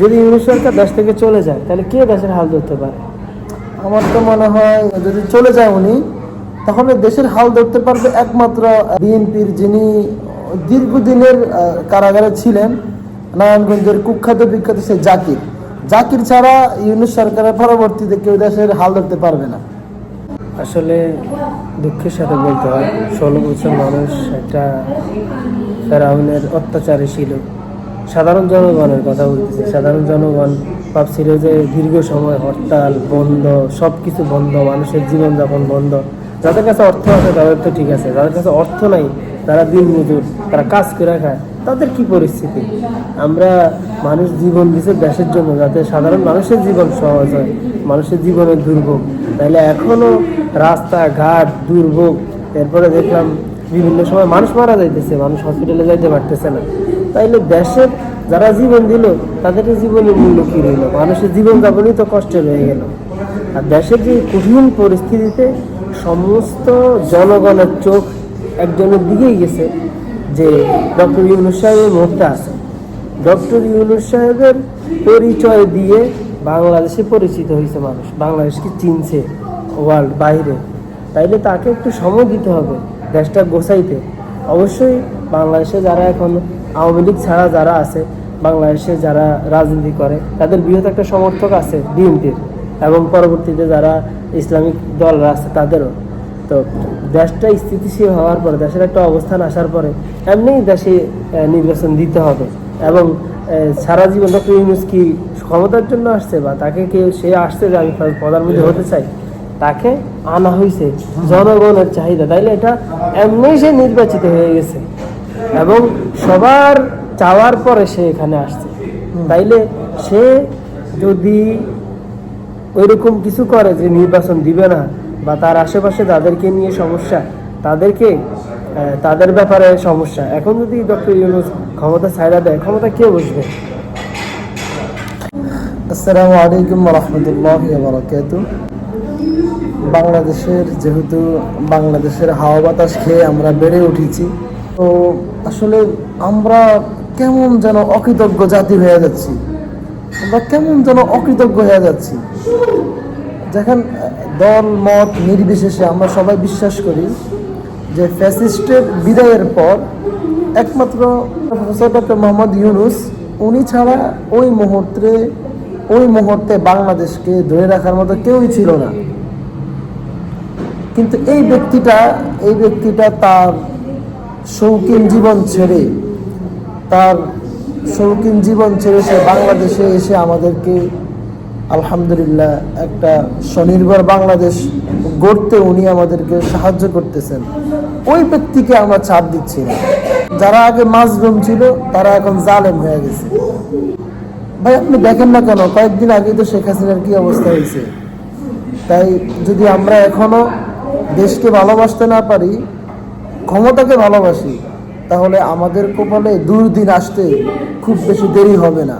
যদি ইউনিট সরকার দেশ থেকে চলে যায়, তাহলে কে দেশের হাল ধরতে পারে? আমার তো মনে হয় যদি চলে যায় উনি, তাহলে দেশের হাল ধরতে পারবে একমাত্র বিএনপির যিনি দীর্ঘদিনের কারাগারে ছিলেন, নারায়ণগঞ্জের কুখ্যাত বিখ্যাত সে জাকির। জাকির ছাড়া ইউনুস সরকারের পরবর্তীতে কেউ দেশের হাল ধরতে পারবে না। আসলে দুঃখের সাথে বলতে হয়, ষোলো বছর মানুষ একটা ফেরাউনের অত্যাচারে ছিল। সাধারণ জনগণের কথা বলতেছি। সাধারণ জনগণ ভাবছিল যে দীর্ঘ সময় হরতাল, বন্ধ সব কিছু বন্ধ, মানুষের জীবনযাপন বন্ধ। যাদের কাছে অর্থ আছে, তাদের তো ঠিক আছে। যাদের কাছে অর্থ নাই, তারা দিন মজুর, তারা কাজ করে খায়। তাদের কি পরিস্থিতি? আমরা মানুষ জীবন দিছে দেশের জন্য যাতে সাধারণ মানুষের জীবন সহজ হয়, মানুষের জীবনের দুর্ভোগ। তাহলে এখনও রাস্তাঘাট দুর্ভোগ। এরপরে দেখলাম বিভিন্ন সময় মানুষ মারা যাইতেছে, মানুষ হসপিটালে যাইতে পারতেছে না। তাইলে দেশের যারা জীবন দিল, তাদের জীবনের মূল্য কি রইল? মানুষের জীবন যাপনই তো কষ্টের হয়ে গেল। আর দেশের যে কঠিন পরিস্থিতিতে সমস্ত জনগণের চোখ একজনের দিকেই গেছে যে ডক্টর ইউনুস সাহেবের মুখটা আছে। ডক্টর ইউনুস সাহেবের পরিচয় দিয়ে বাংলাদেশে পরিচিত হয়েছে মানুষ। বাংলাদেশকে চিনছে? ওয়ার্ল্ড বাইরে। তাইলে তাকে একটু সময় দিতে হবে দেশটা গোছাইতে। অবশ্যই বাংলাদেশে যারা এখন আওয়ামী লীগ ছাড়া যারা আছে বাংলাদেশে যারা রাজনীতি করে তাদের বৃহৎ একটা সমর্থক আছে বিএনপির এবং পরবর্তীতে যারা ইসলামিক দলরা আছে তাদেরও। তো দেশটা স্থিতিশীল হওয়ার পরে দেশের একটা অবস্থান আসার পরে এমনিই দেশে নির্বাচন দিতে হবে এবং সারা জীবন ডক্টর ইউনুস কি ক্ষমতার জন্য আসছে বা তাকে কেউ সে আসছে যে আমি প্রধানমন্ত্রী হতে চাই? তাকে আনা হয়েছে জনগণের চাহিদা। তাইলে এটা এমনিই সে নির্বাচিত হয়ে গেছে। এবং সবার চাওয়ার পরে সে এখানে আসছে। তাইলে সে যদি ওইরকম কিছু করে যে নির্বাচন দিবে না বা তার আশেপাশে যাদেরকে নিয়ে সমস্যা তাদেরকে তাদের ব্যাপারে সমস্যা এখন যদি ডক্টর ইউনুস ক্ষমতা ছাইড়া দেয় ক্ষমতা কে বসবে আসসালামু আলাইকুম রহমতুল্লাহ বারাকাত বাংলাদেশের যেহেতু বাংলাদেশের হাওয়া বাতাস খেয়ে আমরা বেড়ে উঠেছি তো আসলে আমরা কেমন যেন অকৃতজ্ঞ জাতি হয়ে যাচ্ছি। আমরা কেমন যেন অকৃতজ্ঞ হয়ে যাচ্ছি। যেখান দল, মত নির্বিশেষে আমরা সবাই বিশ্বাস করি যে ফ্যাসিস্টের বিদায়ের পর একমাত্র প্রফেসর ডক্টর মোহাম্মদ ইউনুস, উনি ছাড়া ওই মুহূর্তে ওই মুহূর্তে বাংলাদেশকে ধরে রাখার মতো কেউই ছিল না। কিন্তু এই ব্যক্তিটা এই ব্যক্তিটা তার শৌখিন জীবন ছেড়ে, তার শৌখিন জীবন ছেড়ে সে বাংলাদেশে এসে আমাদেরকে আলহামদুলিল্লাহ একটা স্বনির্ভর বাংলাদেশ গড়তে উনি আমাদেরকে সাহায্য করতেছেন। ওই ব্যক্তিকে আমরা চাপ দিচ্ছি না। যারা আগে মাজলুম ছিল, তারা এখন জালেম হয়ে গেছে। ভাই, আপনি দেখেন না কেন? কয়েকদিন আগে তো শেখ হাসিনার কি অবস্থা হয়েছে। তাই যদি আমরা এখনও দেশকে ভালোবাসতে না পারি ক্ষমতাকে ভালোবাসি তাহলে আমাদের কপালে দুর্দিন আসতে খুব বেশি দেরি হবে না।